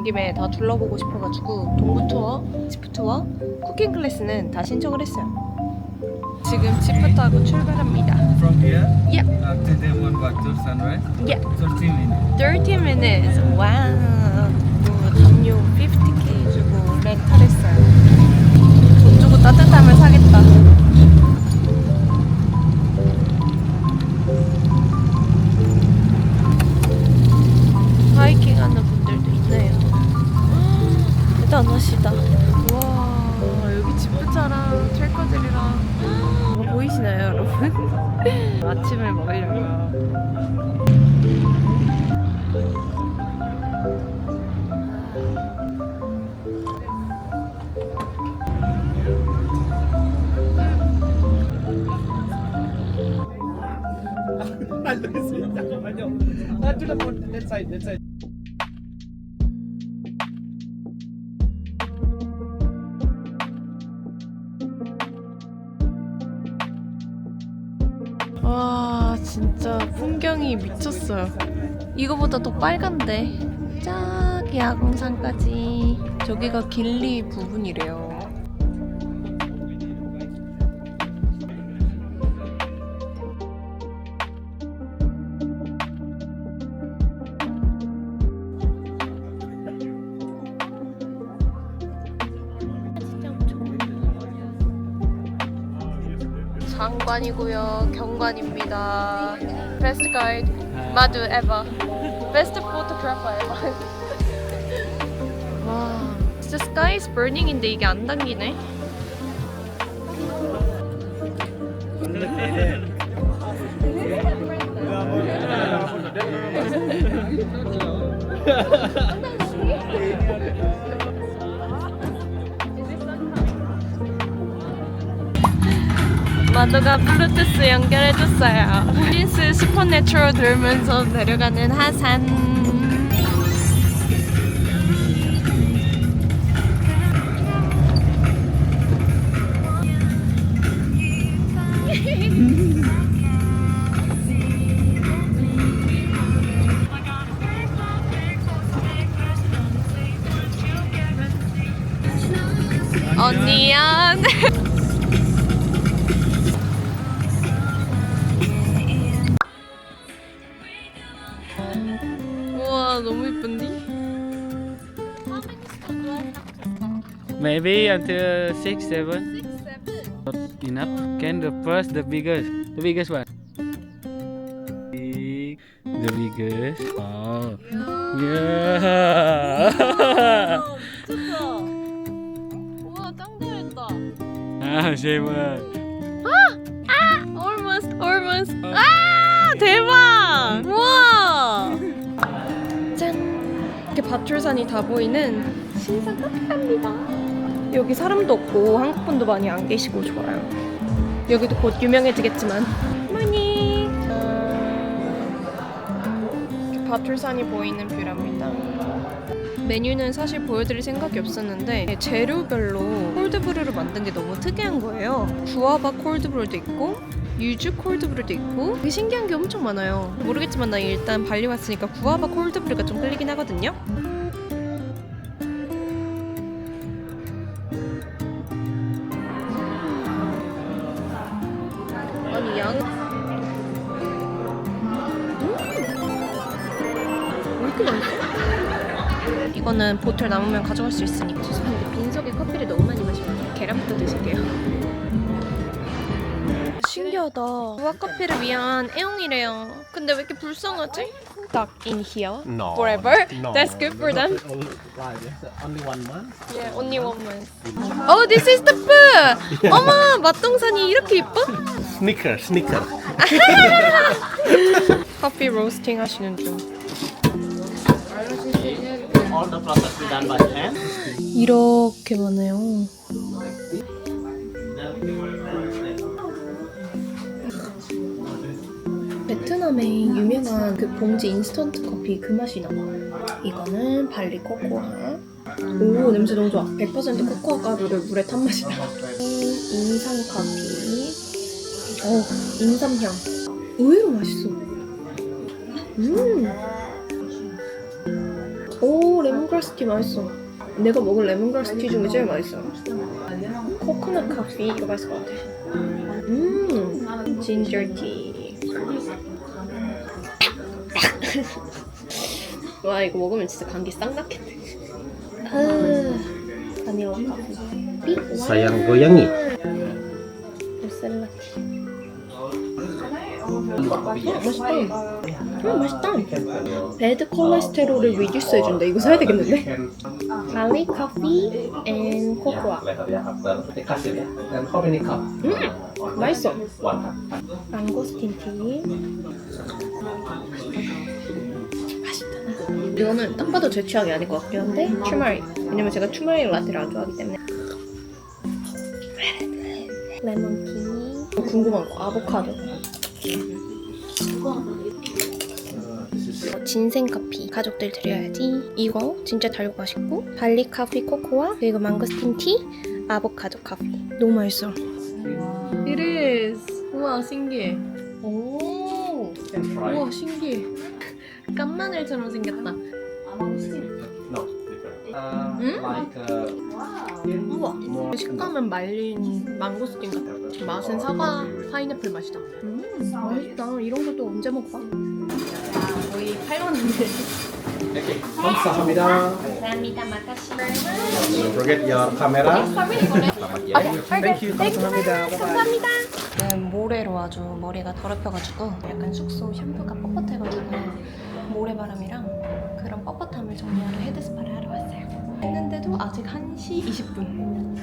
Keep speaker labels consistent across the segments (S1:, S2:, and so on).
S1: 온 김에 다 둘러보고 싶어가지고 동부 투어, 지프 투어, 쿠킹 클래스는 다 신청을 했어요 지금 지프 타고 출발합니다
S2: From here?
S1: Yep.
S2: After they want what to sunrise?
S1: Yep.
S2: 30 minutes.
S1: 30 minutes 와우 뭐 담요 50k 주고 렌탈 했어 진짜 풍경이 미쳤어요. 이거보다 더 빨간데. 저기 야광산까지. 저기가 길리 부분이래요 장관이고요. 경관입니다. 베스트 가이드 마두 에버 베스트 포토그래퍼 에버 와 진짜 스카이 is burning인데 이게 안 당기네 마도가 블루투스 연결해줬어요. 린스 슈퍼내추럴 들으면서 내려가는 하산.
S2: Maybe until 6, 7. Not enough. Can the first, the biggest. The biggest one. Big, The biggest. Oh. Yeah.
S1: 우와 짱 잘했다.
S2: ah, seven.
S1: Almost, almost. 아 대박! 우와. 짠. 이렇게 바툴산이 다 보이는 신상 카페입니다. 여기 사람도 없고 한국 분도 많이 안 계시고 좋아요. 여기도 곧 유명해지겠지만. 이렇게 바툴산이 보이는 뷰랍니다. 메뉴는 사실 보여드릴 생각이 없었는데 재료별로 콜드브루를 만든 게 너무 특이한 거예요. 구아바 콜드브루도 있고 유주 콜드브루도 있고 신기한 게 엄청 많아요. 모르겠지만 나 일단 발리 왔으니까 구아바 콜드브루가 좀 끌리긴 하거든요. 왜 이렇게 맛있어? 이거는 보틀 남으면 가져갈 수 있으니까 죄송한데 빈속에 커피를 너무 많이 마셔서 계란부터 드실게요 신기하다 무화 커피를 위한 애용이래요 근데 왜 이렇게 불쌍하지? Stuck in here
S3: No.
S1: forever?
S3: No.
S1: That's good for them?
S3: Only, one month.
S1: Yeah, only one month Oh, this is the food! 어머, 맛동산이 이렇게 이뻐?
S3: Snicker, snicker.
S1: 커피 로스팅 하시는 중 이렇게 많아요 베트남의 유명한 그 봉지 인스턴트 커피 그 맛이 나. 이거는 발리 코코아. 오 냄새 너무 좋아. 100% 코코아 가루를 물에 탄 맛이 나. 인삼 커피. 오 인삼 향. 의외로 맛있어. 음. 오 레몬그라스 티 맛있어. 내가 먹은 레몬그라스 티 중에 제일 맛있어. 코코넛 커피 이거 맛있을 것 같아. 음. 진저 티. 와 이거 먹으면 진짜 감기 싹 낫겠네. 아, 바닐라 커피.
S3: Sayang goyangi.
S1: 셀라 티. 맛있다. 음, 맛있다. 배드 콜레스테롤을 리듀스 해준다. 이거 사야 되겠는데? 발리 커피 앤 코코아. 음, 맛있어. 망고스틴 티. 맛있다. 이거는 딱 봐도 제 취향이 아닐 것 같긴 한데 추마리. 왜냐면 제가 추마리 라떼를 아주 좋아하기 때문에. 레몬티. 궁금한 거 아보카도. 진생 커피 가족들 드려야지. 이거 진짜 달고 맛있고 발리 커피 코코아 그리고 망고스틴 티 아보카도 커피 너무 맛있어. It is. 우와 신기해. 오. 우와 신기해. 깐마늘처럼 생겼다.
S3: Uh? Like uh,
S1: 우와. 식감은 말린 망고스틴 같아. 맛은 사과 파인애플 맛이다. 음 맛있다. 이런 것도 언제 먹어 봐? 거의 8만 원인데.
S3: Okay. Kamsahamnida.
S1: 감사합니다. 마카시.
S3: Don't forget your camera.
S1: Thank you. 감사합니다. 감사합니다. 네, 모래로 아주 머리가 더럽혀가지고 약간 숙소 샴푸가 뻣뻣해가지고 모래바람이랑 그런 뻣뻣함을 정리하러 헤드스파를 하러 왔어요. 했는데도 아직 1시 20분.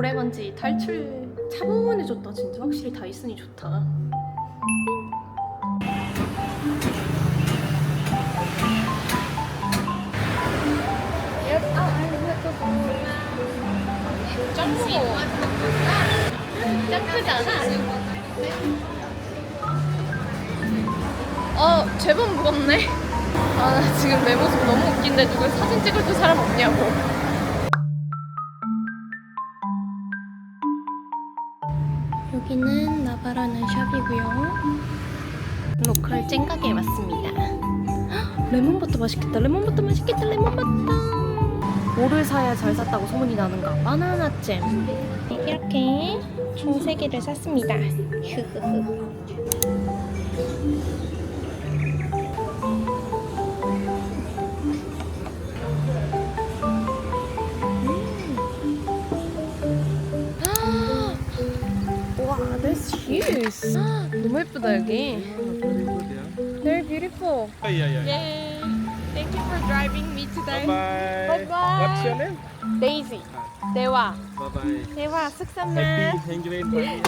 S1: 모래먼지 탈출 차분해졌다. 진짜 확실히 다이슨이 좋다. 짱 않아? 어 제법 무겁네. 아나 지금 내 모습 너무 웃긴데 누구 사진 찍을 줄 사람 없냐고 여기는 나바라는 샵이고요. 로컬 쨍가게에 왔습니다. 헉, 레몬버터 맛있겠다. 레몬버터 맛있겠다. 레몬버터. 뭐를 사야 잘 샀다고 소문이 나는가? 바나나 잼. 이렇게 총 3개를 샀습니다. that's huge. 너무 예쁘다 여기. They're beautiful.
S2: Oh, yeah, yeah.
S1: Yay! Thank you for driving me today.
S2: Bye.
S1: Bye bye.
S2: What's your name?
S1: Daisy. 대화.
S2: Bye.
S1: 대화
S2: Party.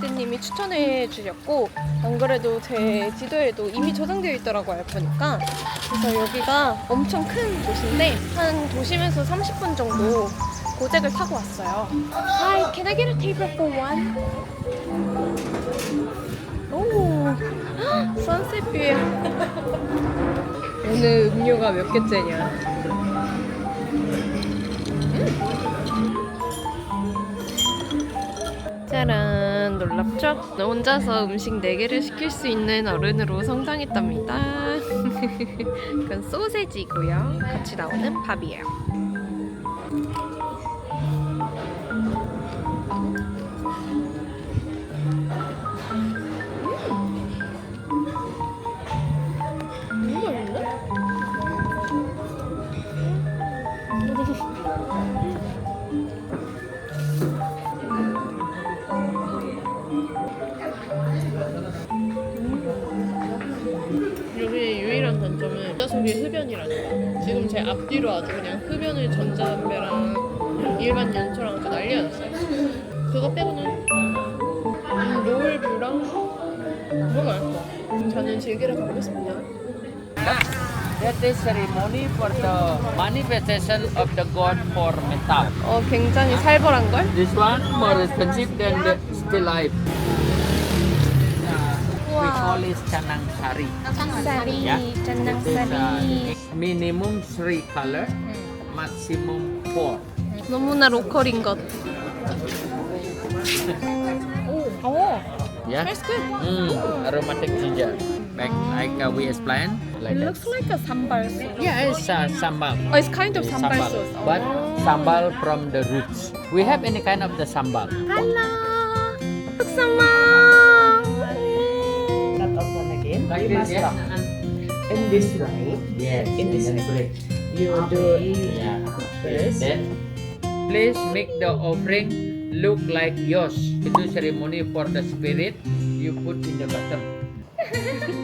S1: 하빌님이 추천해 주셨고 안 그래도 제 지도에도 이미 저장되어 있더라고요 보니까 그래서 여기가 엄청 큰 도시인데 한 도심에서 30분 정도 고잭을 타고 왔어요. Hi, can I get a table for one? 오, 선셋 뷰야. 오늘 음료가 몇 개째냐? 짜란 놀랍죠? 혼자서 음식 4개를 시킬 수 있는 어른으로 성장했답니다. 이건 소세지고요. 같이 나오는 밥이에요 거. 지금 제 앞뒤로 아주 그냥 흡연을 전자담배랑 일반 연초랑 아주 난리가 났어요. 그거 빼고는 음, 노을뷰랑 너무 맛있어. 저는 즐기러 가보겠습니다.
S4: That is ceremony for the manifestation of the god for metal.
S1: 어, 굉장히 살벌한 걸?
S4: This one more expensive than the still life. We call it canang sari.
S1: 쌍사리,
S4: Yeah. It is
S1: 짠낭사리.
S4: uh, minimum three color, maximum four.
S1: 너무나 로컬인 것. 오,
S4: Yeah.
S1: that's good.
S4: Mm, aromatic ginger. Like, like uh, we explained. Like
S1: It
S4: that.
S1: looks like a sambal sauce.
S4: Yeah, it's uh, sambal.
S1: Oh, it's kind of sambal,
S4: Sambal.
S1: sauce.
S4: But sambal from the roots. We have any kind of the sambal.
S1: Hello, 흑삼마.
S5: That open again.
S4: Like
S5: you
S4: this,
S5: must
S4: yeah?
S5: In this way,
S4: Yes.
S5: In this way. you ah, do
S4: Yeah.
S5: this.
S4: Then, please make the offering look like yours. Itu ceremony for the spirit. You put in the bottom.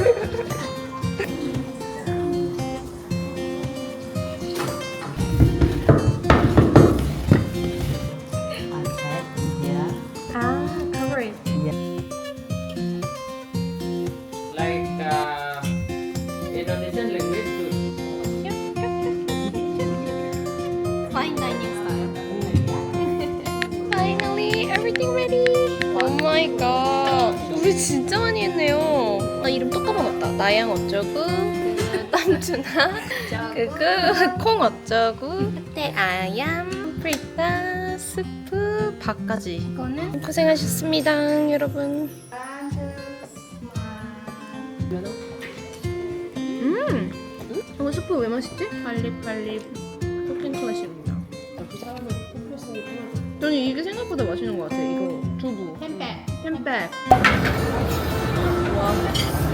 S1: 콩 어쩌고, 그때 아얌, 프리타, 스프, 밥까지. 이거는 고생하셨습니다, 여러분. 음, 이거 스프 왜 맛있지? 빨리빨리 토핑 클래식입니다. 저는 이게 생각보다 맛있는 것 같아요. 이거 두부. 햄백. 햄백. 와.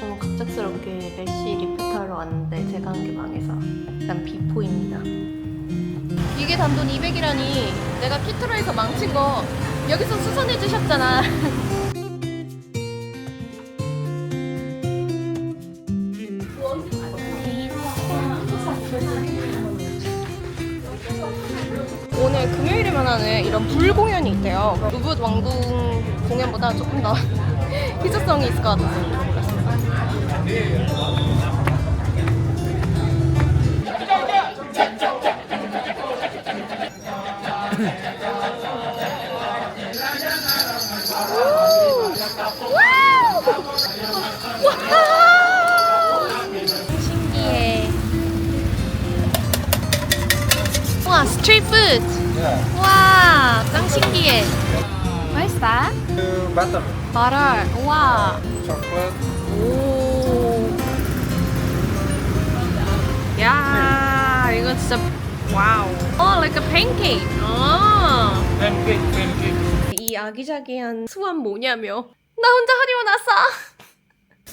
S1: 너무 갑작스럽게 래쉬 리프트하러 왔는데 제가 한 게 망해서 난 비포입니다. 이게 단돈 200이라니 내가 피트로에서 망친 거 여기서 수선해 주셨잖아. 이런 불 공연이 있대요. 루브 왕궁 공연보다 조금 더 희소성이 있을 것 같아서. 신기해. 와, 스트리트 푸드. 와, 짱 신기해. 맛있다.
S3: butter,
S1: 버터. 와.
S3: chocolate.
S1: 오. 야, 이거 진짜 와우. 어, like a pancake. 아.
S2: Pancake, pancake.
S1: 이 아기자기한 수완 뭐냐며. 나 혼자 하리오 났어.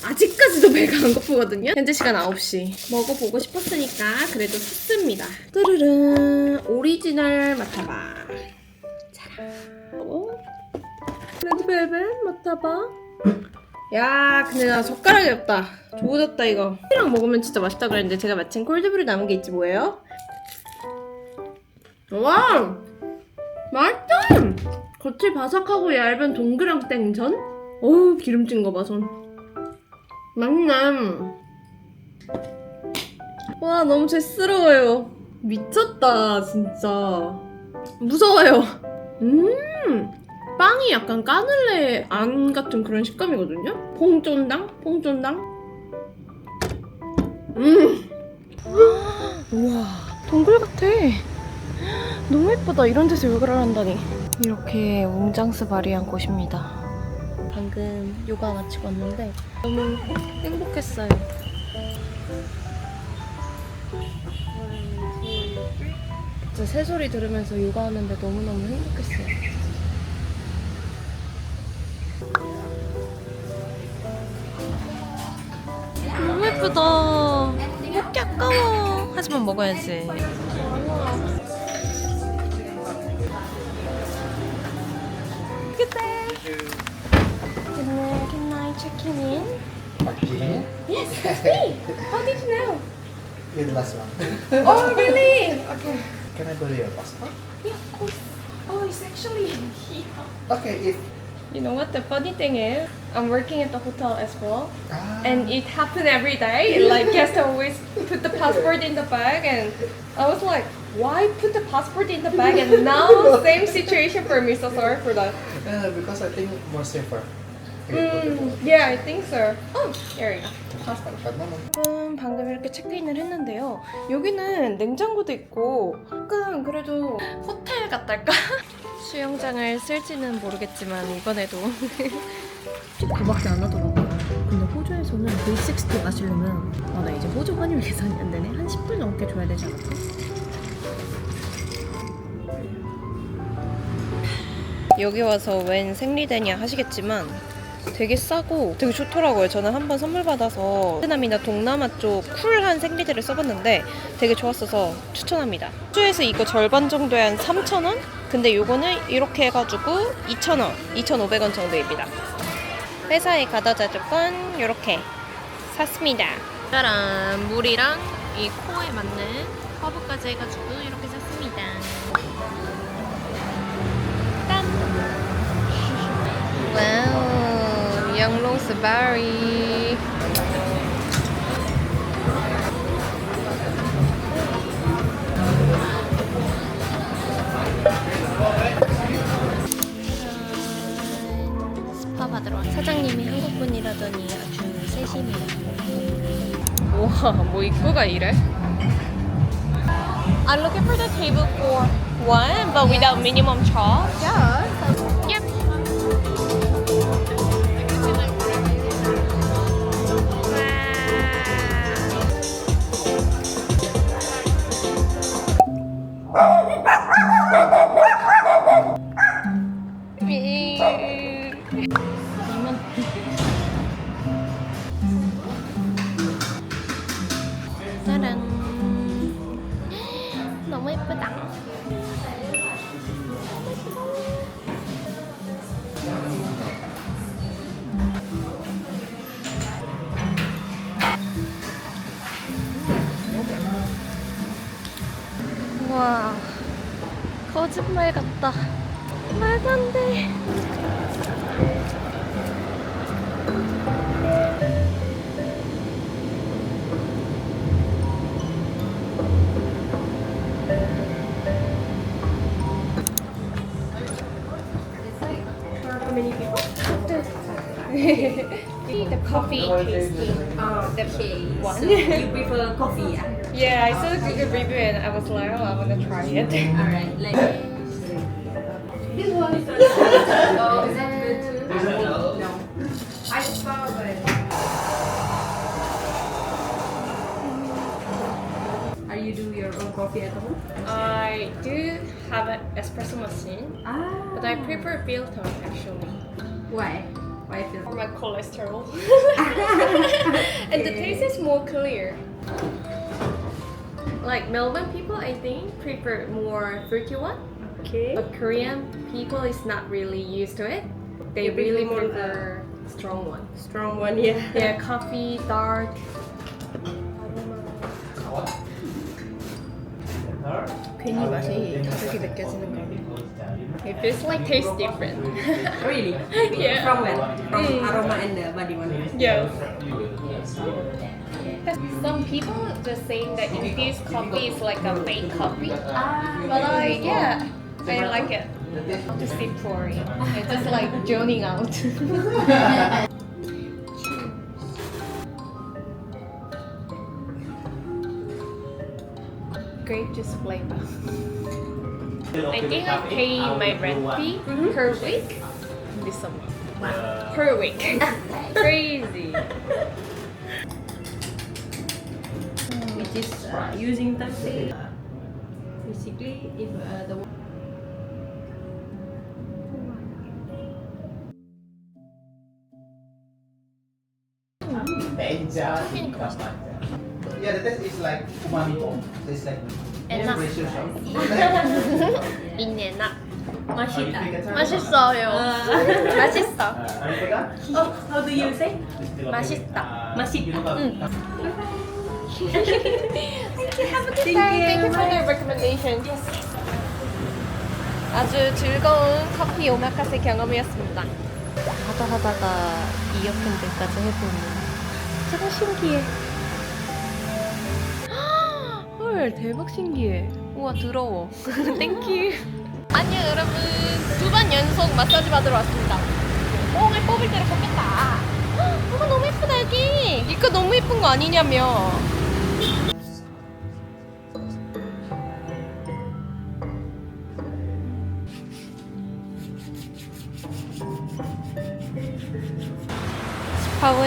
S1: 아직까지도 배가 안 고프거든요. 현재 시간 9시. 먹어보고 싶었으니까 그래도 샀습니다. 뚜르릉 오리지널 맡아봐. 짜란. 오. 레드벨벳 맡아봐. 야, 근데 나 젓가락이 없다. 좋아졌다 이거. 이랑 먹으면 진짜 맛있다 그랬는데 제가 마침 콜드브루 남은 게 있지 뭐예요? 와, 맛있다. 겉이 바삭하고 얇은 동그랑 땡전. 어우 기름진 거 봐 손. 맛있네. 와 너무 제스러워요. 미쳤다 진짜. 무서워요. 음. 빵이 약간 까눌레 안 같은 그런 식감이거든요. 퐁쫀당, 퐁쫀당. 음. 우와, 동굴 같아. 너무 예쁘다. 이런 데서 요가를 한다니. 이렇게 웅장스 바리한 곳입니다. 방금 요가 마치고 왔는데 너무 행복했어요. 진짜 새소리 들으면서 요가하는데 너무너무 행복했어요. 너무 예쁘다. 먹기 아까워. 하지만 먹어야지. Look. Can I, can I check you in?
S3: Okay.
S1: Yes, it's me. How did you know?
S3: You're the last one.
S1: Oh, really? Okay.
S3: Can I borrow your passport?
S1: Yeah, of course. Oh, it's actually here.
S3: Okay, if
S1: You know what the funny thing is? I'm working at the hotel as well.
S3: ah,
S1: And it happened every day. Like guests always put the passport in the bag and I was like, why put the passport in the bag? And now same situation for me. So sorry for that.
S3: uh, because I think more safer.
S1: Mm, yeah, I think so. Oh, there you go.
S3: No.
S1: 여러분 방금 이렇게 체크인을 했는데요. 여기는 냉장고도 있고 약간 그래도 호텔 같달까? 수영장을 쓸지는 모르겠지만 이번에도 그밖에 안 하더라고요. 근데 호주에서는 V60 마시려면 아 나 이제 호주 환율 계산이 안 되네. 한 10불 넘게 줘야 되지 않을까? 여기 와서 웬 생리대냐 하시겠지만 되게 싸고 되게 좋더라고요. 저는 한번 선물 받아서 베트남이나 동남아 쪽 쿨한 생리대를 써봤는데 되게 좋았어서 추천합니다. 호주에서 이거 절반 정도에 한 3,000원? 근데 요거는 이렇게 해가지고 2,000원, 2,500원 정도입니다. 회사에 가다 자줄 건 이렇게 샀습니다. 짜란 물이랑 이 코에 맞는 허브까지 해가지고 이렇게 샀습니다. 짠! 와우, 영롱 스바리. 스파 받으러 왔 사장님이 한국 분이라더니 아주 세심해요. 우와, 뭐 입구가 이래? I'm looking for the table for one, but without minimum charge. Yeah. 거짓말 같다. 말도 안 돼. How many people? the coffee tasting. Uh, the one.
S6: you prefer coffee? ah?
S1: yeah, I saw a good review and I was like, oh, I want to try it.
S6: Alright, like this one is oh, is that good too? No. I saw but Are you do your own coffee at home?
S1: I do have an espresso machine,
S6: Ah.
S1: but I prefer filter actually
S6: Why? Why feel?
S1: for my cholesterol. and the taste is more clear. Like Melbourne people, I think prefer more fruity one.
S5: Okay.
S1: But Korean people is not really used to it. They
S5: You prefer
S1: really
S5: more,
S1: prefer strong one.
S5: Strong one, yeah.
S1: Yeah, coffee, dark.
S5: 괜히 맛이 다르게 느껴지는 거
S1: It feels like tastes different.
S6: Really?
S1: yeah.
S6: From when? From
S1: Mm.
S6: aroma and the body one.
S1: Yes. Some people just saying that this coffee is like a fake coffee. But like, yeah, I like it. Not to sit pouring. It's just like droning out. Grape juice flavor. I think I pay my rent fee per week. This summer. Wow. Per week. Crazy.
S6: Which is uh, using taxi. Basically, if uh, the
S3: enja. Yeah, the taste is like umami bomb. So it's like
S5: Enak.
S3: precious. huh?
S5: 인내나.
S3: Are
S5: 맛있다.
S1: 맛있어요. 맛있어.
S3: Uh?
S5: Oh, how do you say?
S1: 맛있다.
S3: Uh,
S5: 맛있다.
S3: you know about-
S1: 응. Thank you for the recommendation. 아주 즐거운 커피 오마카세 경험이었습니다. 하다 하다가 이어폰들까지 해보는 제가 신기해. 헐 대박 신기해. 우와 더러워. 땡큐. 안녕 여러분. 두 번 연속 마사지 받으러 왔습니다. 뽕을 뽑을 때를 뽑겠다. 어, 너무 예쁘다 여기. 이거 너무 예쁜 거 아니냐며.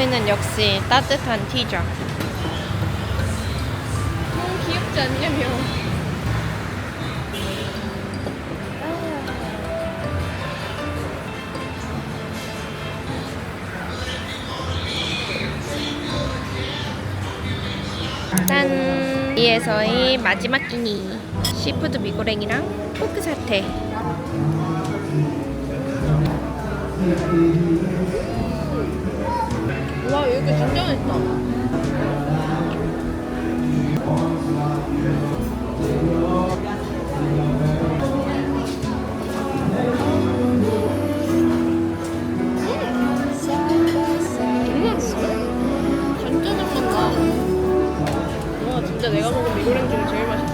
S1: 스파우에는 역시 따뜻한 티죠. 너무 귀엽지 않냐며. 짠! 이에서의 마지막 끼니 시푸드 미고랭이랑 포크 사태 와 여기 진짜 맛있다. 진짜 진짜 내가 먹은 미고랭 중에 제일 맛있다